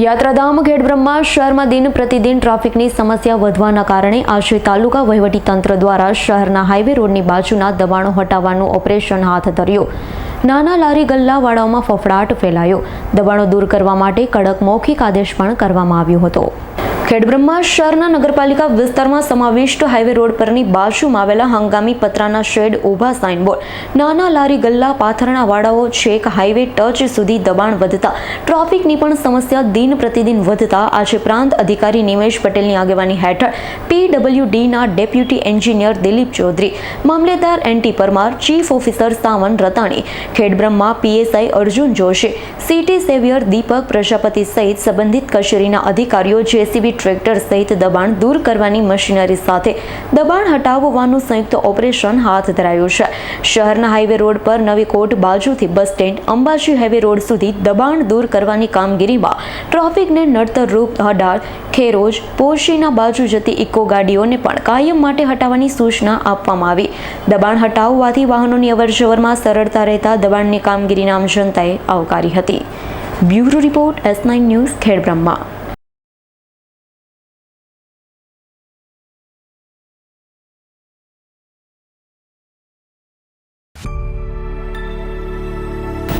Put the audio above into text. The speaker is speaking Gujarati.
યાત્રાધામ ખેડબ્રહ્મા શહેરમાં દિન પ્રતિદિન ટ્રાફિકની સમસ્યા વધવાના કારણે આજે તાલુકા વહીવટી તંત્ર દ્વારા શહેરના હાઈવે રોડની બાજુના દબાણો હટાવવાનું ઓપરેશન હાથ ધર્યું. નાના લારી ગલ્લાવાળાઓમાં ફફડાટ ફેલાયો. દબાણો દૂર કરવા માટે કડક મૌખિક આદેશ પણ કરવામાં આવ્યો હતો. ખેડબ્રહ્મા શહેરના નગરપાલિકા વિસ્તારમાં સમાવિષ્ટ હાઈવે રોડ પરની બાજુમાં આવેલા હંગામી પતરાના શેડ ઊભા સાઇનબોર્ડ નાના લારી ગલ્લા પાથરણા વાળાઓ છેક હાઈવે ટચ સુધી દબાણ વધતા ટ્રાફિકની પણ સમસ્યા દિન પ્રતિદિન વધતા આજે પ્રાંત અધિકારી નિમેશ પટેલની આગેવાની હેઠળ પીડબ્લ્યુડીના deputy engineer Dilip Chaudhary, મામલેદાર N T Parmar, chief officer Savan Ratani, Khedbrahma PSI Arjun Joshi, city surveyor Deepak Prajapati સહિત સંબંધિત કચેરીના અધિકારીઓ, જેસીબી ટ્રેક્ટર સહિત દબાણ દૂર કરવાની મશીનરી સાથે દબાણ હટાવવાનું સંયુક્ત ઓપરેશન હાથ ધરાયું છે. શહેરના હાઈવે રોડ પર નવી કોટ બાજુથી bus stand Ambaji highway road સુધી દબાણ દૂર કરવાની કામગીરીમાં ટ્રાફિકને નડતર રૂપ હડાળ, ખેરોજ, પોશીના બાજુ જતી ઇકો ગાડીઓને પણ કાયમ માટે હટાવવાની સૂચના આપવામાં આવી. દબાણ હટાવવાથી વાહનોની અવરજવરમાં સરળતા રહેતા દબાણની કામગીરીના આમ જનતાએ આવકારી હતી. Bureau report S nine news, Khedbrahma.